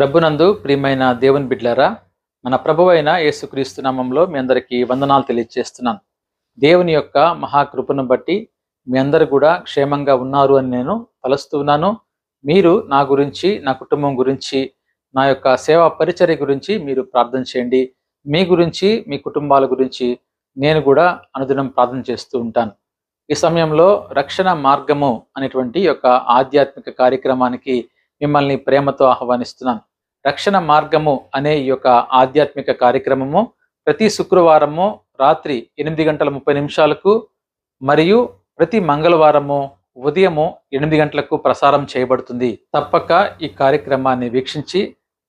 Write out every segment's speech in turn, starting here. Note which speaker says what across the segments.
Speaker 1: ప్రభునందు ప్రియమైన దేవుని బిడ్లారా మన ప్రభువైన యేసుక్రీస్తు నామంలో మీ అందరికీ వందనాలు తెలియజేస్తున్నాను దేవుని యొక్క మహాకృపను బట్టి మీ అందరు కూడా క్షేమంగా ఉన్నారు అని నేను తలస్తున్నాను మీరు నా గురించి నా కుటుంబం గురించి నా యొక్క సేవా పరిచర్య గురించి మీరు ప్రార్థన చేయండి. మీ గురించి మీ కుటుంబాల గురించి నేను కూడా అనుదినం ప్రార్థన చేస్తూ ఉంటాను. ఈ సమయంలో రక్షణ మార్గము అనేటువంటి యొక్క ఆధ్యాత్మిక కార్యక్రమానికి మిమ్మల్ని ప్రేమతో ఆహ్వానిస్తున్నాను. రక్షణ మార్గము అనే ఈ యొక్క ఆధ్యాత్మిక కార్యక్రమము ప్రతి శుక్రవారము రాత్రి ఎనిమిది గంటల ముప్పై నిమిషాలకు మరియు ప్రతి మంగళవారము ఉదయము ఎనిమిది గంటలకు ప్రసారం చేయబడుతుంది. తప్పక ఈ కార్యక్రమాన్ని వీక్షించి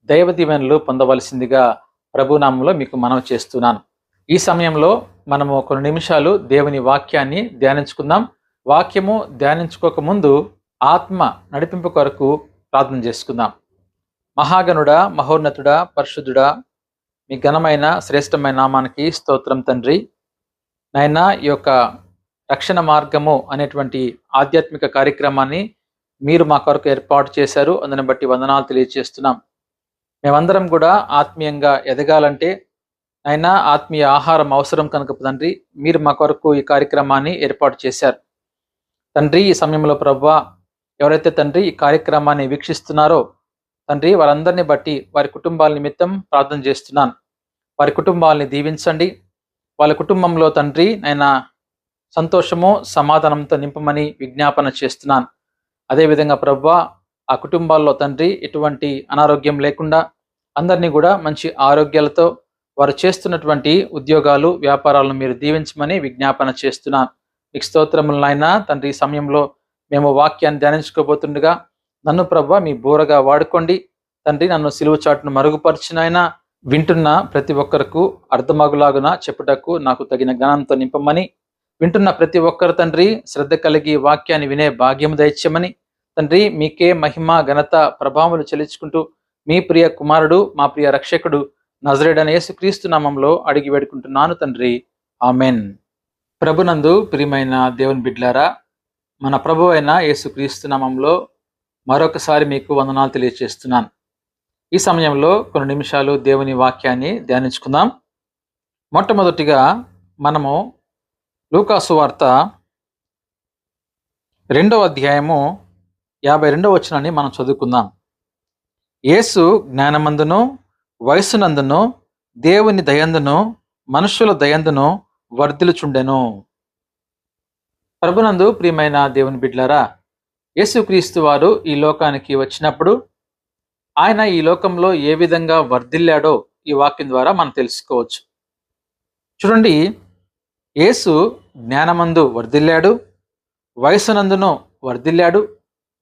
Speaker 1: దైవ దీవెనలు పొందవలసిందిగా ప్రభునామంలో మీకు మనవి చేస్తున్నాను. ఈ సమయంలో మనము కొన్ని నిమిషాలు దేవుని వాక్యాన్ని ధ్యానించుకుందాం. వాక్యము ధ్యానించుకోక ముందు ఆత్మ నడిపింపు కొరకు ప్రార్థన చేసుకుందాం. మహాగణుడా మహోన్నతుడా పరిశుద్ధుడా మీ ఘనమైన శ్రేష్టమైన నామానికి స్తోత్రం తండ్రి. నాయన ఈ యొక్క రక్షణ మార్గము అనేటువంటి ఆధ్యాత్మిక కార్యక్రమాన్ని మీరు మా కొరకు ఏర్పాటు చేశారు. అందుని బట్టి వందనాలు తెలియజేస్తున్నాం మేమందరం కూడా ఆత్మీయంగా ఎదగాలంటే అయినా ఆత్మీయ ఆహారం అవసరం కనుక తండ్రి మీరు మా కొరకు ఈ కార్యక్రమాన్ని ఏర్పాటు చేశారు. తండ్రి ఈ సమయంలో ప్రభా ఎవరైతే తండ్రి ఈ కార్యక్రమాన్ని వీక్షిస్తున్నారో తండ్రి వారందరిని బట్టి వారి కుటుంబాల నిమిత్తం ప్రార్థన చేస్తున్నాను. వారి కుటుంబాలని దీవించండి. వాళ్ళ కుటుంబంలో తండ్రి నేను సంతోషము సమాధానంతో నింపమని విజ్ఞాపన చేస్తున్నాను. అదేవిధంగా ప్రభా ఆ కుటుంబాల్లో తండ్రి ఎటువంటి అనారోగ్యం లేకుండా అందరినీ కూడా మంచి ఆరోగ్యాలతో వారు చేస్తున్నటువంటి ఉద్యోగాలు వ్యాపారాలను మీరు దీవించమని విజ్ఞాపన చేస్తున్నాను. మీకు స్తోత్రములైనా తండ్రి సమయంలో మేము వాక్యాన్ని ధ్యానించుకోబోతుండగా నన్ను ప్రభు మీ బోరగా వాడుకోండి. తండ్రి నన్ను సిలువ చాటును మరుగుపరిచినైనా వింటున్న ప్రతి ఒక్కరకు అర్థమగులాగున చెప్పుటకు నాకు తగిన జ్ఞానంతో నింపమని వింటున్న ప్రతి ఒక్కరు తండ్రి శ్రద్ధ కలిగి వాక్యాన్ని వినే భాగ్యం దయచేయమని తండ్రి మీకే మహిమ ఘనత ప్రభావములు చెల్లించుకుంటూ మీ ప్రియ కుమారుడు మా ప్రియ రక్షకుడు నజరేడని యేసుక్రీస్తు నామంలో అడిగి వేడుకుంటున్నాను తండ్రి. ఆమెన్. ప్రభునందు ప్రియమైన దేవుని బిడ్లారా మన ప్రభు అయిన యేసుక్రీస్తు నామంలో మరొకసారి మీకు వందనాలు తెలియజేస్తున్నాను. ఈ సమయంలో కొన్ని నిమిషాలు దేవుని వాక్యాన్ని ధ్యానించుకుందాం. మొట్టమొదటిగా మనము లూకాసు వార్త రెండవ అధ్యాయము యాభై రెండవ వచనాన్ని మనం చదువుకుందాం. యేసు జ్ఞానమందును వయస్సునందును దేవుని దయందును మనుషుల దయందును వర్ధిలుచుండెను ప్రభునందు ప్రియమైన దేవుని బిడ్లారా యేసుక్రీస్తు వారు ఈ లోకానికి వచ్చినప్పుడు ఆయన ఈ లోకంలో ఏ విధంగా వర్ధిల్లాడో ఈ వాక్యం ద్వారా మనం తెలుసుకోవచ్చు. చూడండి యేసు జ్ఞానమందు వర్ధిల్లాడు వయసునందును వర్ధిల్లాడు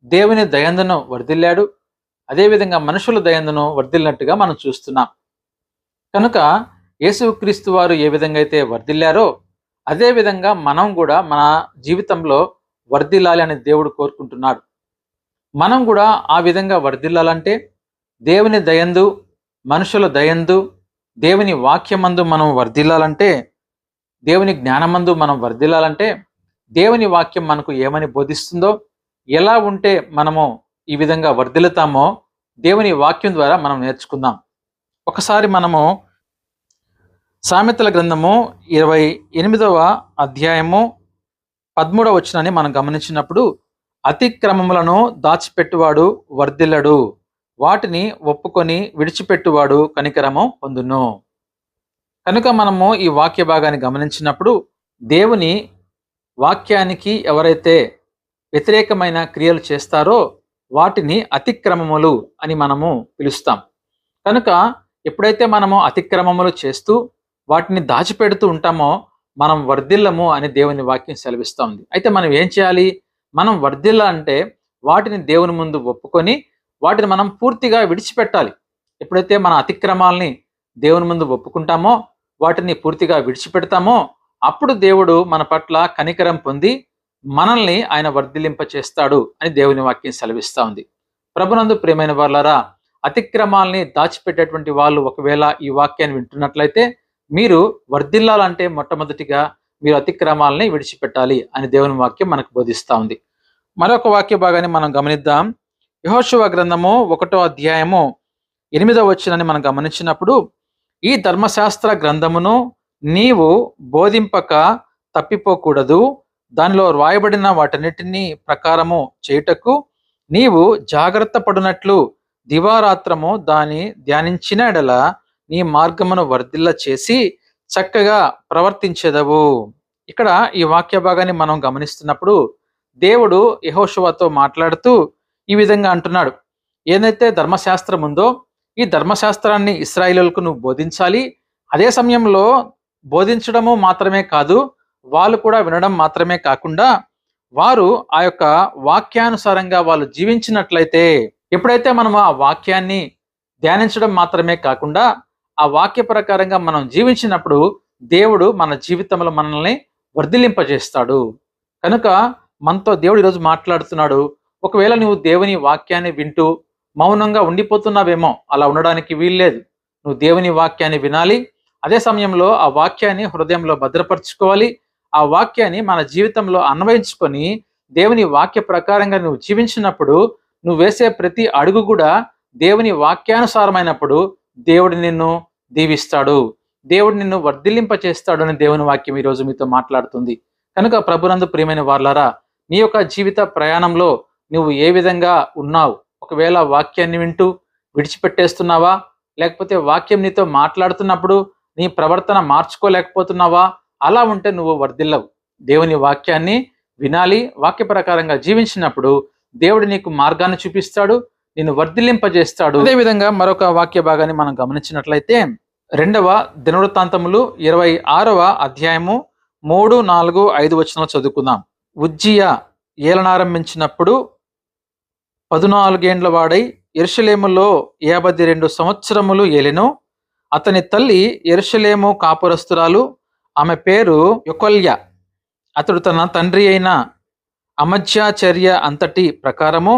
Speaker 1: దేవుని దయందును వర్ధిల్లాడు అదేవిధంగా మనుషుల దయందును వర్ధిల్లినట్టుగా మనం చూస్తున్నాం. కనుక యేసుక్రీస్తు వారు ఏ విధంగా అయితే వర్ధిల్లారో అదేవిధంగా మనం కూడా మన జీవితంలో వర్ధిల్లాలి అని దేవుడు కోరుకుంటున్నాడు. మనం కూడా ఆ విధంగా వర్ధిల్లాలంటే దేవుని దయందు మనుషుల దయందు దేవుని వాక్యమందు మనం వర్ధిల్లాలంటే దేవుని జ్ఞానమందు మనం వర్ధిల్లాలంటే దేవుని వాక్యం మనకు ఏమని బోధిస్తుందో ఎలా ఉంటే మనము ఈ విధంగా వర్ధిల్లుతామో దేవుని వాక్యం ద్వారా మనం నేర్చుకుందాం. ఒకసారి మనము సామెతల గ్రంథము ఇరవై ఎనిమిదవ అధ్యాయము పదమూడవ వచనాన్ని మనం గమనించినప్పుడు అతిక్రమములను దాచిపెట్టువాడు వర్ధిల్లడు. వాటిని ఒప్పుకొని విడిచిపెట్టువాడు కనికరము పొందును. కనుక మనము ఈ వాక్య భాగాన్ని గమనించినప్పుడు దేవుని వాక్యానికి ఎవరైతే వ్యతిరేకమైన క్రియలు చేస్తారో వాటిని అతిక్రమములు అని మనము పిలుస్తాం. కనుక ఎప్పుడైతే మనము అతిక్రమములు చేస్తూ వాటిని దాచిపెడుతూ ఉంటామో మనం వర్ధిల్లము అని దేవుని వాక్యం సెలవిస్తోంది. అయితే మనం ఏం చేయాలి? మనం వర్ధిల్ల అంటే వాటిని దేవుని ముందు ఒప్పుకొని వాటిని మనం పూర్తిగా విడిచిపెట్టాలి. ఎప్పుడైతే మన అతిక్రమాల్ని దేవుని ముందు ఒప్పుకుంటామో వాటిని పూర్తిగా విడిచిపెడతామో అప్పుడు దేవుడు మన పట్ల కనికరం పొంది మనల్ని ఆయన వర్ధిలింప చేస్తాడు అని దేవుని వాక్యం సెలవిస్తూ ఉంది ప్రభునందు ప్రియమైన వాళ్ళరా అతిక్రమాల్ని దాచిపెట్టేటువంటి వాళ్ళు ఒకవేళ ఈ వాక్యాన్ని వింటున్నట్లయితే మీరు వర్ధిల్లాలంటే మొట్టమొదటిగా మీరు అతిక్రమాలని విడిచిపెట్టాలి అని దేవుని వాక్యం మనకు బోధిస్తూ ఉంది. మరొక వాక్య భాగాన్ని మనం గమనిద్దాం. యహోశివ గ్రంథము ఒకటో అధ్యాయము ఎనిమిదో వచ్చినని మనం గమనించినప్పుడు ఈ ధర్మశాస్త్ర గ్రంథమును నీవు బోధింపక తప్పిపోకూడదు. దానిలో వ్రాయబడిన వాటన్నిటినీ ప్రకారము చేయుటకు నీవు జాగ్రత్త పడినట్లు దివారాత్రము దాని ధ్యానించిన ఎడల నీ మార్గమును వర్ధిల్ల చేసి చక్కగా ప్రవర్తించేదవు. ఇక్కడ ఈ వాక్య భాగాన్ని మనం గమనిస్తున్నప్పుడు దేవుడు యహోశువాతో మాట్లాడుతూ ఈ విధంగా అంటున్నాడు. ఏదైతే ధర్మశాస్త్రం ఉందో ఈ ధర్మశాస్త్రాన్ని ఇస్రాయిలకు నువ్వు బోధించాలి. అదే సమయంలో బోధించడము మాత్రమే కాదు వాళ్ళు కూడా వినడం మాత్రమే కాకుండా వారు ఆ యొక్క వాక్యానుసారంగా వాళ్ళు జీవించినట్లయితే ఎప్పుడైతే మనం ఆ వాక్యాన్ని ధ్యానించడం మాత్రమే కాకుండా ఆ వాక్య ప్రకారంగా మనం జీవించినప్పుడు దేవుడు మన జీవితంలో మనల్ని వర్ధిలింపజేస్తాడు కనుక మనతో దేవుడు ఈరోజు మాట్లాడుతున్నాడు. ఒకవేళ నువ్వు దేవుని వాక్యాన్ని వింటూ మౌనంగా ఉండిపోతున్నావేమో అలా ఉండడానికి వీల్లేదు. నువ్వు దేవుని వాక్యాన్ని వినాలి. అదే సమయంలో ఆ వాక్యాన్ని హృదయంలో భద్రపరచుకోవాలి. ఆ వాక్యాన్ని మన జీవితంలో అన్వయించుకొని దేవుని వాక్య ప్రకారంగా నువ్వు జీవించినప్పుడు నువ్వు వేసే ప్రతి అడుగు కూడా దేవుని వాక్యానుసారమైనప్పుడు దేవుడు నిన్ను దీవిస్తాడు. దేవుడు నిన్ను వర్ధిల్లింప చేస్తాడు అని దేవుని వాక్యం ఈరోజు మీతో మాట్లాడుతుంది. కనుక ప్రభునందు ప్రియమైన వార్లారా నీ యొక్క జీవిత ప్రయాణంలో నువ్వు ఏ విధంగా ఉన్నావు? ఒకవేళ వాక్యాన్ని వింటూ విడిచిపెట్టేస్తున్నావా? లేకపోతే వాక్యం నీతో మాట్లాడుతున్నప్పుడు నీ ప్రవర్తన మార్చుకోలేకపోతున్నావా? అలా ఉంటే నువ్వు వర్ధిల్లవు. దేవుని వాక్యాన్ని వినాలి వాక్య ప్రకారంగా జీవించినప్పుడు దేవుడు నీకు మార్గాన్ని చూపిస్తాడు నిన్ను వర్ధిల్లింపజేస్తాడు. అదేవిధంగా మరొక వాక్య భాగాన్ని మనం గమనించినట్లయితే రెండవ దినవృత్తాంతములు ఇరవై ఆరవ అధ్యాయము మూడు నాలుగు ఐదు వచనాలు చదువుకుందాం. ఉజ్జియ ఏలనారంభించినప్పుడు పదునాలుగేండ్ల వాడై ఎరుషలేములో యాభై రెండు సంవత్సరములు ఏలెను. అతని తల్లి ఎరుషలేము కాపురస్తురాలు ఆమె పేరు యొకొల్య. అతడు తన తండ్రి అయిన అమధ్యాచర్య అంతటి ప్రకారము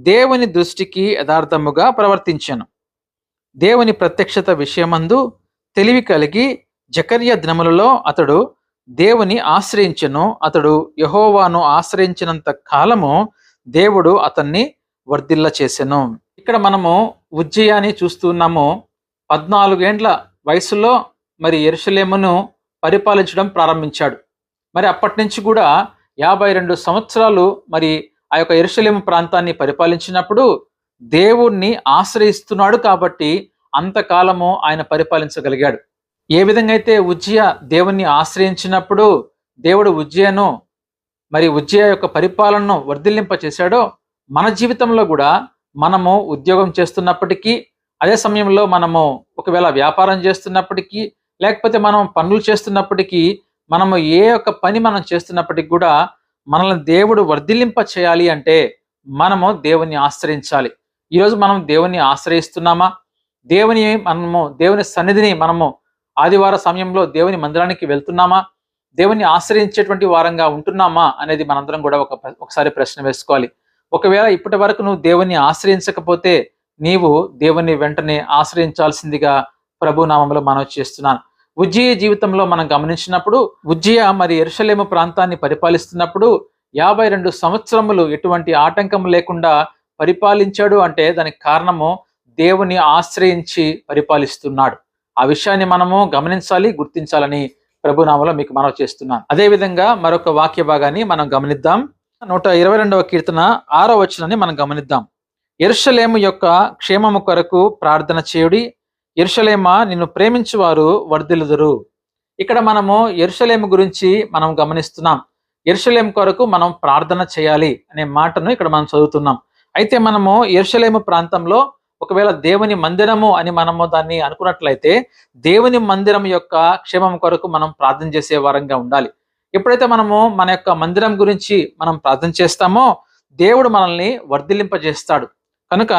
Speaker 1: దేవుని దృష్టికి యథార్థముగా ప్రవర్తించాను. దేవుని ప్రత్యక్షత విషయమందు తెలివి కలిగి జకర్య దినములలో అతడు దేవుని ఆశ్రయించను. అతడు యహోవాను ఆశ్రయించినంత కాలము దేవుడు అతన్ని వర్ధిల్ల చేసెను. ఇక్కడ మనము ఉజ్జయాన్ని చూస్తున్నాము పద్నాలుగేండ్ల వయసులో మరి ఎరుసలేమును పరిపాలించడం ప్రారంభించాడు. మరి అప్పటి నుంచి కూడా యాభై రెండు సంవత్సరాలు మరి ఆ యొక్క ఎరుషలేము ప్రాంతాన్ని పరిపాలించినప్పుడు దేవుణ్ణి ఆశ్రయిస్తున్నాడు కాబట్టి అంతకాలము ఆయన పరిపాలించగలిగాడు. ఏ విధంగా అయితే ఉజ్జయ దేవుణ్ణి ఆశ్రయించినప్పుడు దేవుడు ఉజ్జయను మరి ఉజ్జయ యొక్క పరిపాలనను వర్ధిల్లింప చేశాడో మన జీవితంలో కూడా మనము ఉద్యోగం చేస్తున్నప్పటికీ అదే సమయంలో మనము ఒకవేళ వ్యాపారం చేస్తున్నప్పటికీ లేకపోతే మనం పనులు చేస్తున్నప్పటికీ మనము ఏ యొక్క పని మనం చేస్తున్నప్పటికీ కూడా మనల్ని దేవుడు వర్ధిల్లింప చేయాలి అంటే మనము దేవుని ఆశ్రయించాలి. ఈరోజు మనం దేవుని ఆశ్రయిస్తున్నామా? దేవుని మనము దేవుని సన్నిధిని మనము ఆదివార సమయంలో దేవుని మందిరానికి వెళ్తున్నామా? దేవుని ఆశ్రయించేటువంటి వారంగా ఉంటున్నామా? అనేది మనందరం కూడా ఒక ఒకసారి ప్రశ్న వేసుకోవాలి. ఒకవేళ ఇప్పటి వరకు నువ్వు దేవుని ఆశ్రయించకపోతే నీవు దేవుని వెంటనే ఆశ్రయించాల్సిందిగా ప్రభు నామంలో మనవి చేస్తున్నాను. ఉజ్జయ జీవితంలో మనం గమనించినప్పుడు ఉజ్జయ మరి ఎరుషలేము ప్రాంతాన్ని పరిపాలిస్తున్నప్పుడు యాభై రెండు సంవత్సరములు ఎటువంటి ఆటంకం లేకుండా పరిపాలించాడు అంటే దానికి కారణము దేవుని ఆశ్రయించి పరిపాలిస్తున్నాడు. ఆ విషయాన్ని మనము గమనించాలి గుర్తించాలని ప్రభునామలో మీకు మనవి చేస్తున్నాను. అదేవిధంగా మరొక వాక్య భాగాన్ని మనం గమనిద్దాం. నూట ఇరవై రెండవ కీర్తన ఆరో వచనాన్ని మనం గమనిద్దాం. ఎరుషలేము యొక్క క్షేమము కొరకు ప్రార్థన చేయుడి ఎరుషలేమా నిన్ను ప్రేమించువారు వర్ధిల్లుదురు ఇక్కడ మనము ఎరుషలేము గురించి మనం గమనిస్తున్నాం. ఎరుషలేం కొరకు మనం ప్రార్థన చేయాలి అనే మాటను ఇక్కడ మనం చదువుతున్నాం. అయితే మనము ఎరుషలేము ప్రాంతంలో ఒకవేళ దేవుని మందిరము అని మనము దాన్ని అనుకున్నట్లయితే దేవుని మందిరం యొక్క క్షేమం కొరకు మనం ప్రార్థన చేసే వారంగా ఉండాలి. ఎప్పుడైతే మనము మన యొక్క మందిరం గురించి మనం ప్రార్థన చేస్తామో దేవుడు మనల్ని వర్ధిల్లింపజేస్తాడు కనుక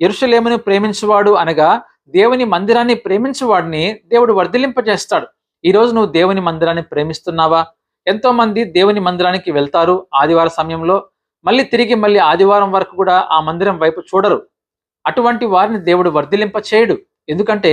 Speaker 1: ఎరుషలేముని ప్రేమించువాడు అనగా దేవుని మందిరాన్ని ప్రేమించువాడిని దేవుడు వర్ధిలింపజేస్తాడు ఈరోజు నువ్వు దేవుని మందిరాన్ని ప్రేమిస్తున్నావా? ఎంతో మంది దేవుని మందిరానికి వెళ్తారు ఆదివార సమయంలో. మళ్ళీ తిరిగి మళ్ళీ ఆదివారం వరకు కూడా ఆ మందిరం వైపు చూడరు. అటువంటి వారిని దేవుడు వర్ధిలింప చేయడు ఎందుకంటే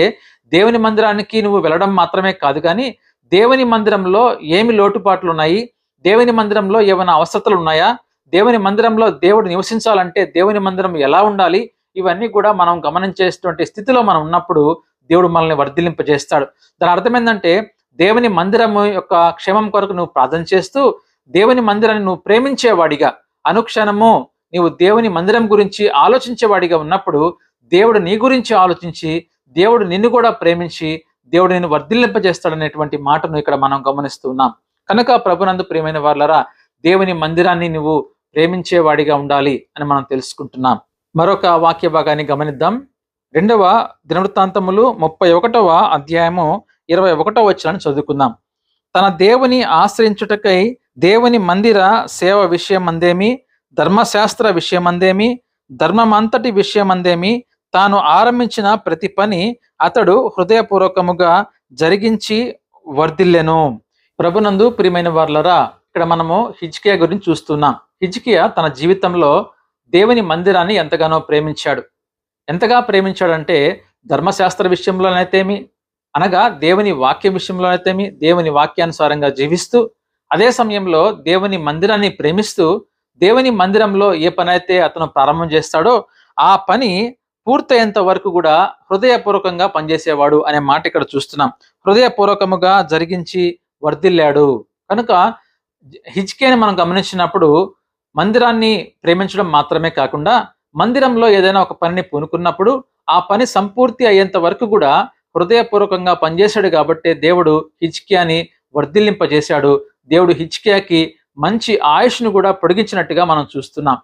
Speaker 1: దేవుని మందిరానికి నువ్వు వెళ్ళడం మాత్రమే కాదు కానీ దేవుని మందిరంలో ఏమి లోటుపాట్లు ఉన్నాయి? దేవుని మందిరంలో ఏమైనా అవసరతలు ఉన్నాయా? దేవుని మందిరంలో దేవుడు నివసించాలంటే దేవుని మందిరం ఎలా ఉండాలి? ఇవన్నీ కూడా మనం గమనించేటువంటి స్థితిలో మనం ఉన్నప్పుడు దేవుడు మనల్ని వర్ధిలింపజేస్తాడు దాని అర్థం ఏంటంటే దేవుని మందిరము యొక్క క్షేమం కొరకు నువ్వు ప్రార్థన చేస్తూ దేవుని మందిరాన్ని నువ్వు ప్రేమించేవాడిగా అనుక్షణము నీవు దేవుని మందిరం గురించి ఆలోచించేవాడిగా ఉన్నప్పుడు దేవుడు నీ గురించి ఆలోచించి దేవుడు నిన్ను కూడా ప్రేమించి దేవుడు నిన్ను వర్ధిల్లింపజేస్తాడనేటువంటి మాటను ఇక్కడ మనం గమనిస్తున్నాం కనుక ప్రభునందు ప్రియమైన వాళ్ళరా దేవుని మందిరాన్ని నువ్వు ప్రేమించేవాడిగా ఉండాలి అని మనం తెలుసుకుంటున్నాం. మరొక వాక్య భాగాన్ని గమనిద్దాం. రెండవ దినవృత్తాంతములు ముప్పై ఒకటవ అధ్యాయము ఇరవై ఒకటవ వచ్చిన చదువుకుందాం. తన దేవుని ఆశ్రయించుటకై దేవుని మందిర సేవ విషయమందేమి? ధర్మశాస్త్ర విషయమందేమి? ధర్మమంతటి విషయమందేమి? తాను ఆరంభించిన ప్రతి పని అతడు హృదయపూర్వకముగా జరిగించి వర్ధిల్లెను. ప్రభునందు ప్రియమైన వార్లరా ఇక్కడ మనము హిజ్కియా గురించి చూస్తున్నాం. హిజ్కియా తన జీవితంలో దేవుని మందిరాన్ని ఎంతగానో ప్రేమించాడు. ఎంతగా ప్రేమించాడంటే ధర్మశాస్త్ర విషయంలోనైతేమి అనగా దేవుని వాక్య విషయంలోనైతేమి దేవుని వాక్యానుసారంగా జీవిస్తూ అదే సమయంలో దేవుని మందిరాన్ని ప్రేమిస్తూ దేవుని మందిరంలో ఏ పని అయితే అతను ప్రారంభం చేస్తాడో ఆ పని పూర్తయ్యేంత వరకు కూడా హృదయపూర్వకంగా పనిచేసేవాడు అనే మాట ఇక్కడ చూస్తున్నాం. హృదయపూర్వకముగా జరిగించి వర్ధిల్లాడు. కనుక హిజ్కేని మనం గమనించినప్పుడు మందిరాన్ని ప్రేమించడం మాత్రమే కాకుండా మందిరంలో ఏదైనా ఒక పనిని పూనుకున్నప్పుడు ఆ పని సంపూర్తి అయ్యేంత వరకు కూడా హృదయపూర్వకంగా పనిచేశాడు కాబట్టే దేవుడు హిచ్కియాని వర్ధిల్లింపజేశాడు. దేవుడు హిచ్కియాకి మంచి ఆయుష్ను కూడా పొడిగించినట్టుగా మనం చూస్తున్నాం.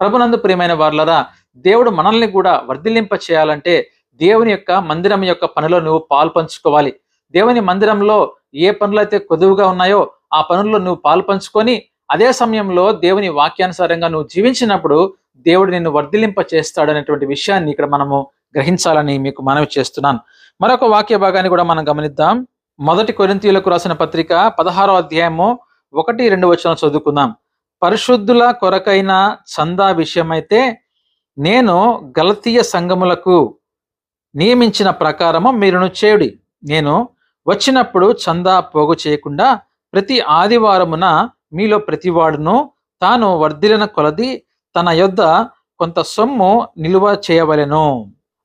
Speaker 1: ప్రభునందు ప్రియమైన వార్లరా దేవుడు మనల్ని కూడా వర్ధిల్లింప చేయాలంటే దేవుని యొక్క మందిరం యొక్క పనిలో నువ్వు పాలు పంచుకోవాలి. దేవుని మందిరంలో ఏ పనులైతే కొదువుగా ఉన్నాయో ఆ పనుల్లో నువ్వు పాలు పంచుకొని అదే సమయంలో దేవుని వాక్యానుసారంగా నువ్వు జీవించినప్పుడు దేవుడు నిన్ను వర్ధిలింప చేస్తాడు అనేటువంటి విషయాన్ని ఇక్కడ మనము గ్రహించాలని మీకు మనవి చేస్తున్నాను. మరొక వాక్య భాగాన్ని కూడా మనం గమనిద్దాం. మొదటి కొరింతీయులకు రాసిన పత్రిక పదహారో అధ్యాయము ఒకటి రెండు వచ్చిన చదువుకుందాం. పరిశుద్ధుల కొరకైన చందా విషయమైతే నేను గలతీయ సంఘములకు నియమించిన ప్రకారము మీరును చేయుడి. నేను వచ్చినప్పుడు చందా పోగు చేయకుండా ప్రతి ఆదివారమున మీలో ప్రతివాడును తాను వర్ధిలిన కొలది తన యొద్ద కొంత సొమ్ము నిలువ చేయవలెను.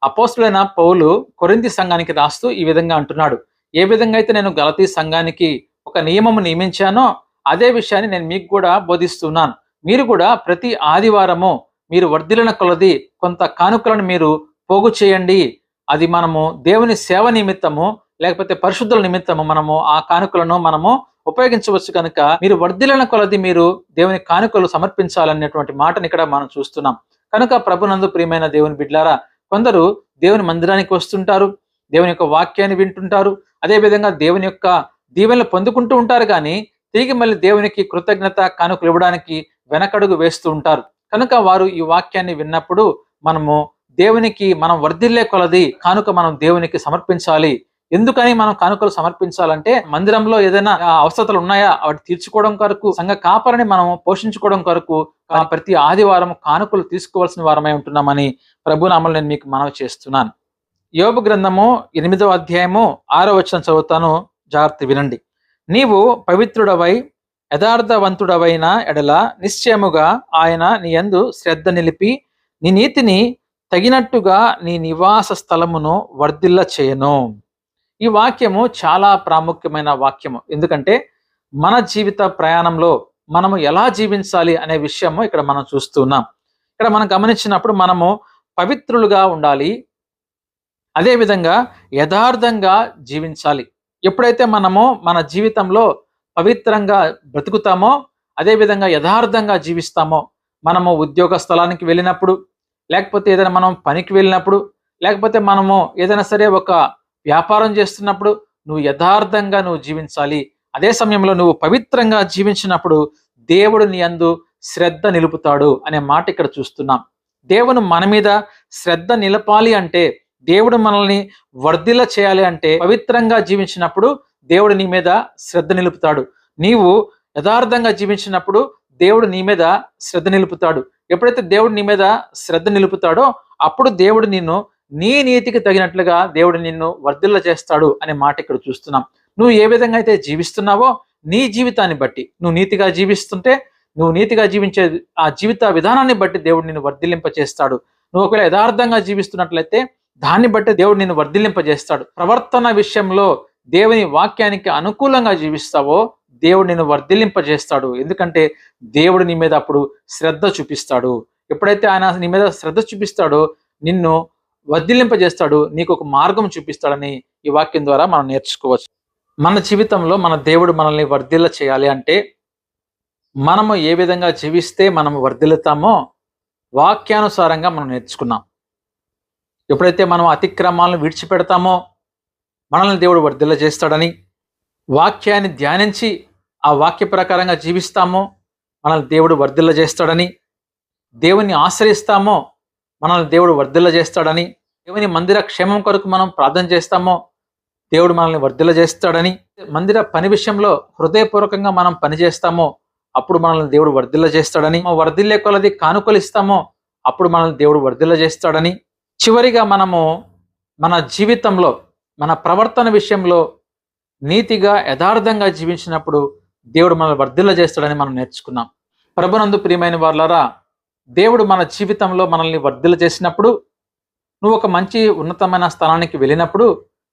Speaker 1: అపోస్తులైన పౌలు కొరింది సంఘానికి రాస్తూ ఈ విధంగా అంటున్నాడు. ఏ విధంగా అయితే నేను గలతీ సంఘానికి ఒక నియమము నియమించానో అదే విషయాన్ని నేను మీకు కూడా బోధిస్తున్నాను. మీరు కూడా ప్రతి ఆదివారము మీరు వర్ధిలిన కొలది కొంత కానుకలను మీరు పోగు చేయండి. అది మనము దేవుని సేవ నిమిత్తము లేకపోతే పరిశుద్ధుల నిమిత్తము మనము ఆ కానుకలను మనము ఉపయోగించవచ్చు కనుక మీరు వర్ధిలిన కొలది మీరు దేవుని కానుకలు సమర్పించాలనేటువంటి మాటని ఇక్కడ మనం చూస్తున్నాం. కనుక ప్రభునందు ప్రియమైన దేవుని బిడ్లారా కొందరు దేవుని మందిరానికి వస్తుంటారు దేవుని యొక్క వాక్యాన్ని వింటుంటారు అదేవిధంగా దేవుని యొక్క దీవెనలు పొందుకుంటూ ఉంటారు కానీ తిరిగి మళ్ళీ దేవునికి కృతజ్ఞత కానుకలు ఇవ్వడానికి వెనకడుగు వేస్తూ ఉంటారు. కనుక వారు ఈ వాక్యాన్ని విన్నప్పుడు మనము దేవునికి మనం వర్ధిల్లే కొలది కానుక మనం దేవునికి సమర్పించాలి. ఎందుకని మనం కానుకలు సమర్పించాలంటే మందిరంలో ఏదైనా అవసరతలు ఉన్నాయా? వాటి తీర్చుకోవడం కొరకు సంఘ కాపరిని మనం పోషించుకోవడం కొరకు ప్రతి ఆదివారం కానుకలు తీసుకోవాల్సిన వారమై ఉంటున్నామని ప్రభునామలు నేను మీకు మనవి చేస్తున్నాను. యోబు గ్రంథము ఎనిమిదవ అధ్యాయము ఆరో వచనం చదువుతాను. జాగ్రత్త వినండి. నీవు పవిత్రుడవై యథార్థవంతుడవైన ఎడల నిశ్చయముగా ఆయన నీ యందు శ్రద్ధ నిలిపి నీ నీతిని తగినట్టుగా నీ నివాస స్థలమును వర్ధిల్ల చేయను ఈ వాక్యము చాలా ప్రాముఖ్యమైన వాక్యము. ఎందుకంటే మన జీవిత ప్రయాణంలో మనము ఎలా జీవించాలి అనే విషయము ఇక్కడ మనం చూస్తున్నాం ఇక్కడ మనం గమనించినప్పుడు మనము పవిత్రులుగా ఉండాలి. అదేవిధంగా యథార్థంగా జీవించాలి. ఎప్పుడైతే మనము మన జీవితంలో పవిత్రంగా బ్రతుకుతామో అదేవిధంగా యథార్థంగా జీవిస్తామో మనము ఉద్యోగ స్థలానికి వెళ్ళినప్పుడు లేకపోతే ఏదైనా మనం పనికి వెళ్ళినప్పుడు లేకపోతే మనము ఏదైనా సరే ఒక వ్యాపారం చేస్తున్నప్పుడు నువ్వు యథార్థంగా నువ్వు జీవించాలి. అదే సమయంలో నువ్వు పవిత్రంగా జీవించినప్పుడు దేవుడు నీ అందు శ్రద్ధ నిలుపుతాడు అనే మాట ఇక్కడ చూస్తున్నాం. దేవుడు మన మీద శ్రద్ధ నిలపాలి అంటే దేవుడు మనల్ని వర్ధిల చేయాలి అంటే పవిత్రంగా జీవించినప్పుడు దేవుడు నీ మీద శ్రద్ధ నిలుపుతాడు. నీవు యథార్థంగా జీవించినప్పుడు దేవుడు నీ మీద శ్రద్ధ నిలుపుతాడు. ఎప్పుడైతే దేవుడు నీ మీద శ్రద్ధ నిలుపుతాడో అప్పుడు దేవుడు నిన్ను నీ నీతికి తగినట్లుగా దేవుడు నిన్ను వర్ధిల్ల చేస్తాడు అనే మాట ఇక్కడ చూస్తున్నాం. నువ్వు ఏ విధంగా అయితే జీవిస్తున్నావో నీ జీవితాన్ని బట్టి నువ్వు నీతిగా జీవిస్తుంటే నువ్వు నీతిగా జీవించే ఆ జీవిత విధానాన్ని బట్టి దేవుడు నిన్ను వర్ధిల్లింప చేస్తాడు. నువ్వు ఒకవేళ యథార్థంగా జీవిస్తున్నట్లయితే దాన్ని బట్టి దేవుడు నిన్ను వర్ధిల్లింపజేస్తాడు ప్రవర్తన విషయంలో దేవుని వాక్యానికి అనుకూలంగా జీవిస్తావో దేవుడు నిన్ను వర్ధిల్లింపజేస్తాడు ఎందుకంటే దేవుడు నీ మీద అప్పుడు శ్రద్ధ చూపిస్తాడు. ఎప్పుడైతే ఆయన నీ మీద శ్రద్ధ చూపిస్తాడో నిన్ను వర్ధిల్లింపజేస్తాడు నీకు ఒక మార్గం చూపిస్తాడని ఈ వాక్యం ద్వారా మనం నేర్చుకోవచ్చు. మన జీవితంలో మన దేవుడు మనల్ని వర్ధిల్ల చేయాలి అంటే మనము ఏ విధంగా జీవిస్తే మనము వర్ధిల్లుతామో వాక్యానుసారంగా మనం నేర్చుకున్నాం. ఎప్పుడైతే మనం అతిక్రమాలను విడిచిపెడతామో మనల్ని దేవుడు వర్ధిల్ల చేస్తాడని వాక్యాన్ని ధ్యానించి ఆ వాక్య ప్రకారంగా జీవిస్తామో మనల్ని దేవుడు వర్ధిల్ల చేస్తాడని దేవుని ఆశ్రయిస్తామో మనల్ని దేవుడు వర్ధిల్ల చేస్తాడని దేవుని మందిర క్షేమం కొరకు మనం ప్రార్థన చేస్తామో దేవుడు మనల్ని వర్ధిల్ల చేస్తాడని మందిర పని విషయంలో హృదయపూర్వకంగా మనం పని చేస్తామో అప్పుడు మనల్ని దేవుడు వర్ధిల్ల చేస్తాడని వర్ధిల్లే కొలది కానుకలు ఇస్తామో అప్పుడు మనల్ని దేవుడు వర్ధిల్ల చేస్తాడని చివరిగా మనము మన జీవితంలో మన ప్రవర్తన విషయంలో నీతిగా యథార్థంగా జీవించినప్పుడు దేవుడు మనల్ని వర్ధిల్ల చేస్తాడని మనం నేర్చుకున్నాం. ప్రభునందు ప్రియమైన వాళ్ళరా దేవుడు మన జీవితంలో మనల్ని వర్ధిల చేసినప్పుడు నువ్వు ఒక మంచి ఉన్నతమైన స్థానానికి వెళ్ళినప్పుడు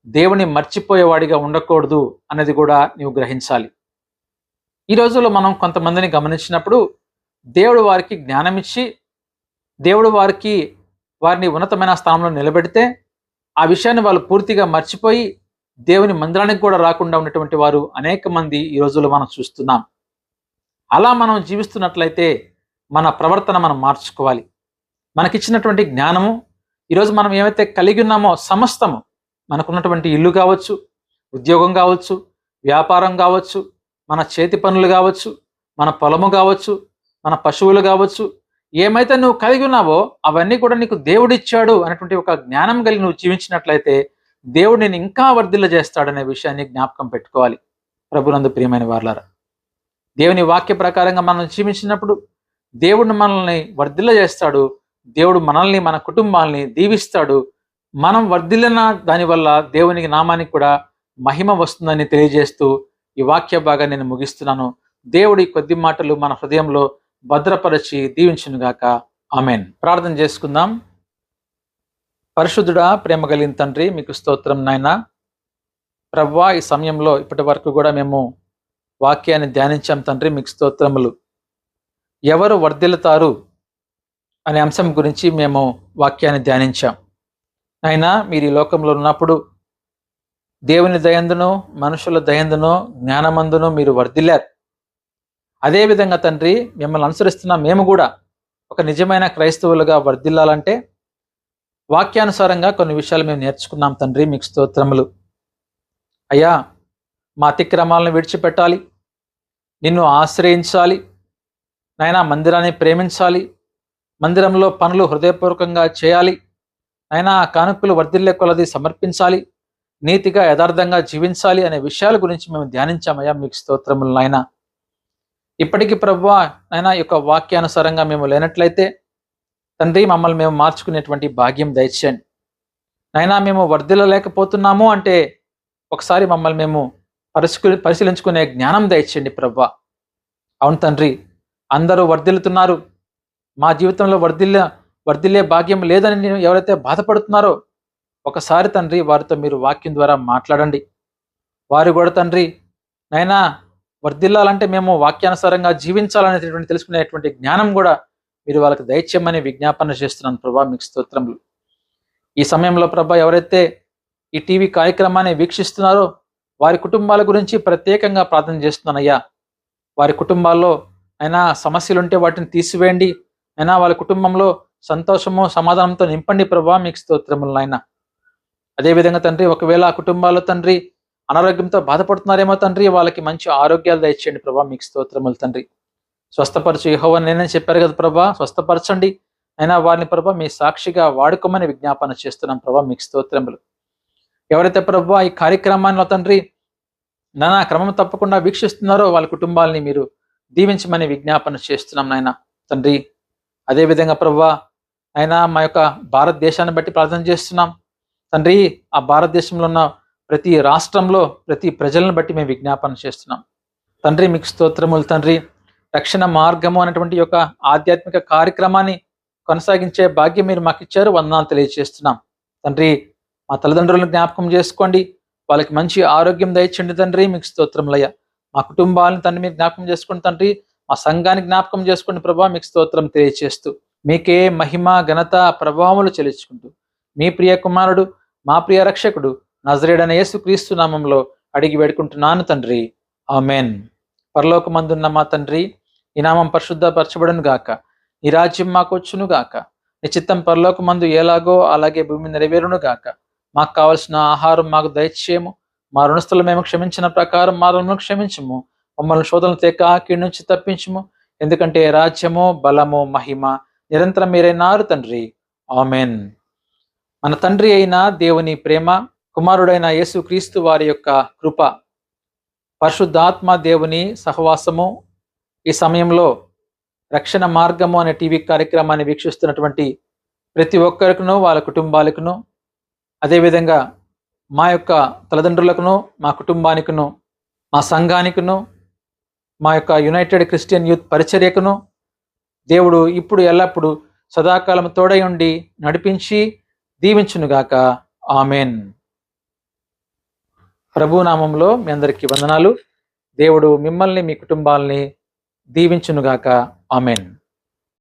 Speaker 1: దేవుని మర్చిపోయేవాడిగా ఉండకూడదు అనేది కూడా నీవు గ్రహించాలి. ఈ రోజుల్లో మనం కొంతమందిని గమనించినప్పుడు దేవుడు వారికి జ్ఞానం ఇచ్చి దేవుడు వారికి వారిని ఉన్నతమైన స్థానంలో నిలబెడితే ఆ విషయాన్ని వాళ్ళు పూర్తిగా మర్చిపోయి దేవుని మందిరానికి కూడా రాకుండా ఉన్నటువంటి వారు అనేక మంది ఈ రోజుల్లో మనం చూస్తున్నాం. అలా మనం జీవిస్తున్నట్లయితే మన ప్రవర్తన మనం మార్చుకోవాలి. మనకిచ్చినటువంటి జ్ఞానము ఈరోజు మనం ఏమైతే కలిగి ఉన్నామో సమస్తము మనకున్నటువంటి ఇల్లు కావచ్చు ఉద్యోగం కావచ్చు వ్యాపారం కావచ్చు మన చేతి పనులు కావచ్చు మన పొలము కావచ్చు మన పశువులు కావచ్చు ఏమైతే నువ్వు కలిగి ఉన్నావో అవన్నీ కూడా నీకు దేవుడిచ్చాడు అనేటువంటి ఒక జ్ఞానం కలిగి నువ్వు జీవించినట్లయితే దేవుడు నేను ఇంకా వర్ధిల్ల చేస్తాడనే విషయాన్ని జ్ఞాపకం పెట్టుకోవాలి. ప్రభునందు ప్రియమైన వార్లారా దేవుని వాక్య ప్రకారంగా మనం జీవించినప్పుడు దేవుడు మనల్ని వర్ధిల్ల చేస్తాడు దేవుడు మనల్ని మన కుటుంబాల్ని దీవిస్తాడు. మనం వర్ధిల్లిన దానివల్ల దేవునికి నామానికి కూడా మహిమ వస్తుందని తెలియజేస్తూ ఈ వాక్య భాగాన్ని నేను ముగిస్తున్నాను. దేవుడి కొద్ది మాటలు మన హృదయంలో భద్రపరచి దీవించునుగాక. ఆమెన్. ప్రార్థన చేసుకుందాం. పరిశుద్ధుడా ప్రేమ కలిగిన తండ్రి మీకు స్తోత్రం నాయన. ప్రవ్వా ఈ సమయంలో ఇప్పటి వరకు కూడా మేము వాక్యాన్ని ధ్యానించాం తండ్రి మీకు స్తోత్రములు. ఎవరు వర్ధిల్లుతారు అనే అంశం గురించి మేము వాక్యాన్ని ధ్యానించాం. అయినా మీరు ఈ లోకంలో ఉన్నప్పుడు దేవుని దయందును మనుషుల దయందును జ్ఞానమందును మీరు వర్ధిల్లారు. అదేవిధంగా తండ్రి మిమ్మల్ని అనుసరిస్తున్న మేము కూడా ఒక నిజమైన క్రైస్తవులుగా వర్ధిల్లాలంటే వాక్యానుసారంగా కొన్ని విషయాలు మేము నేర్చుకున్నాం తండ్రి మీకు స్తోత్రములు. అయ్యా మా అతిక్రమాలను విడిచిపెట్టాలి. నిన్ను ఆశ్రయించాలి. నాయన మందిరాన్ని ప్రేమించాలి. మందిరంలో పనులు హృదయపూర్వకంగా చేయాలి. అయినా కానుకలు వర్ధిల్లే కొలది సమర్పించాలి. నీతిగా యథార్థంగా జీవించాలి అనే విషయాల గురించి మేము ధ్యానించామయ్యా. మీకు స్తోత్రములు నాయన. ఇప్పటికీ ప్రభు నాయన యొక్క వాక్యానుసారంగా మేము లేనట్లయితే తండ్రి మమ్మల్ని మేము మార్చుకునేటువంటి భాగ్యం దయచేయండి. నైనా మేము వర్ధిల్లలేకపోతున్నాము అంటే ఒకసారి మమ్మల్ని మేము పరిశీలి పరిశీలించుకునే జ్ఞానం దయచేయండి ప్రభు అవును తండ్రి అందరూ వర్ధిల్లుతున్నారు. మా జీవితంలో వర్ధిల్ల వర్ధిల్లే భాగ్యం లేదని నేను ఎవరైతే బాధపడుతున్నారో ఒకసారి తండ్రి వారితో మీరు వాక్యం ద్వారా మాట్లాడండి. వారు కూడా తండ్రి నైనా వర్ధిల్లాలంటే మేము వాక్యానుసారంగా జీవించాలనేటువంటి తెలుసుకునేటువంటి జ్ఞానం కూడా మీరు వాళ్ళకి దయచేయమని విజ్ఞాపన చేస్తున్నాను ప్రభా మీకు స్తోత్రములు. ఈ సమయంలో ప్రభా ఎవరైతే ఈ టీవీ కార్యక్రమాన్ని వీక్షిస్తున్నారో వారి కుటుంబాల గురించి ప్రత్యేకంగా ప్రార్థన చేస్తున్నానయ్యా వారి కుటుంబాల్లో అయినా సమస్యలు ఉంటే వాటిని తీసివేయండి. అయినా వాళ్ళ కుటుంబంలో సంతోషము సమాధానంతో నింపండి ప్రభా మీకు స్తోత్రములు నాయన. అదేవిధంగా తండ్రి ఒకవేళ ఆ కుటుంబాల్లో తండ్రి అనారోగ్యంతో బాధపడుతున్నారేమో తండ్రి వాళ్ళకి మంచి ఆరోగ్యాలు దయచేయండి ప్రభా మీకు స్తోత్రములు తండ్రి. స్వస్థపరచు యహోవ నేనని చెప్పారు కదా ప్రభా స్వస్థపరచండి. అయినా వారిని ప్రభా మీ సాక్షిగా వాడుకోమని విజ్ఞాపన చేస్తున్నాం ప్రభా మీకు స్తోత్రములు. ఎవరైతే ప్రభా ఈ కార్యక్రమాల్లో తండ్రి నానా క్రమం తప్పకుండా వీక్షిస్తున్నారో వాళ్ళ కుటుంబాలని మీరు దీవించమని విజ్ఞాపన చేస్తున్నాం నాయన. తండ్రి అదేవిధంగా ప్రభా అయినా మా యొక్క భారతదేశాన్ని బట్టి ప్రార్థన చేస్తున్నాం. తండ్రి ఆ భారతదేశంలో ఉన్న ప్రతి రాష్ట్రంలో ప్రతి ప్రజలను బట్టి మేము విజ్ఞాపన చేస్తున్నాం. తండ్రి మీకు స్తోత్రములు తండ్రి. రక్షణ మార్గము అనేటువంటి యొక్క ఆధ్యాత్మిక కార్యక్రమాన్ని కొనసాగించే భాగ్యం మీరు మాకు ఇచ్చారు వందనాలు తెలియజేస్తున్నాం తండ్రి మా తల్లిదండ్రులను జ్ఞాపకం చేసుకోండి. వాళ్ళకి మంచి ఆరోగ్యం దయచండి తండ్రి. మీకు స్తోత్రములయ్యా. మా కుటుంబాలను తండ్రి మీరు జ్ఞాపకం చేసుకోండి తండ్రి మా సంఘాన్ని జ్ఞాపకం చేసుకోండి ప్రభా మీకు స్తోత్రం తెలియజేస్తూ మీకే మహిమ ఘనత ప్రభావములు చెల్లించుకుంటూ మీ ప్రియ కుమారుడు మా ప్రియ రక్షకుడు నజరేడన యేసు క్రీస్తు నామంలో అడిగి వేడుకుంటున్నాను తండ్రి. ఆమెన్. పరలోకమందున్న మా తండ్రి ఈ నామం పరిశుద్ధపరచబడును గాక. ఈ రాజ్యం మాకు వచ్చును గాక. నీ చిత్తం పరలోకమందు ఎలాగో అలాగే భూమి నెరవేరును గాక. మాకు కావలసిన ఆహారం మాకు దయచేయము. మా రుణస్థులు మేము క్షమించిన ప్రకారం మా రుణములను క్షమించము. మమ్మల్ని శోధనలు తెక్క కీడు నుంచి తప్పించము. ఎందుకంటే రాజ్యము బలము మహిమ నిరంతరం మీరైనారు తండ్రి. ఆమెన్. మన తండ్రి అయిన దేవుని ప్రేమ కుమారుడైన యేసు క్రీస్తు వారి యొక్క కృప పరిశుద్ధాత్మ దేవుని సహవాసము ఈ సమయంలో రక్షణ మార్గము అనే టీవీ కార్యక్రమాన్ని వీక్షిస్తున్నటువంటి ప్రతి ఒక్కరికును వాళ్ళ కుటుంబాలకును అదేవిధంగా మా యొక్క తల్లిదండ్రులకును మా కుటుంబానికిను మా సంఘానికిను మా యొక్క యునైటెడ్ క్రిస్టియన్ యూత్ పరిచర్యకును దేవుడు ఇప్పుడు ఎల్లప్పుడూ సదాకాలం తోడై ఉండి నడిపించి దీవించునుగాక. ఆమెన్. ప్రభునామంలో మీ అందరికీ వందనాలు. దేవుడు మిమ్మల్ని మీ కుటుంబాలని దీవించునుగాక. ఆమెన్.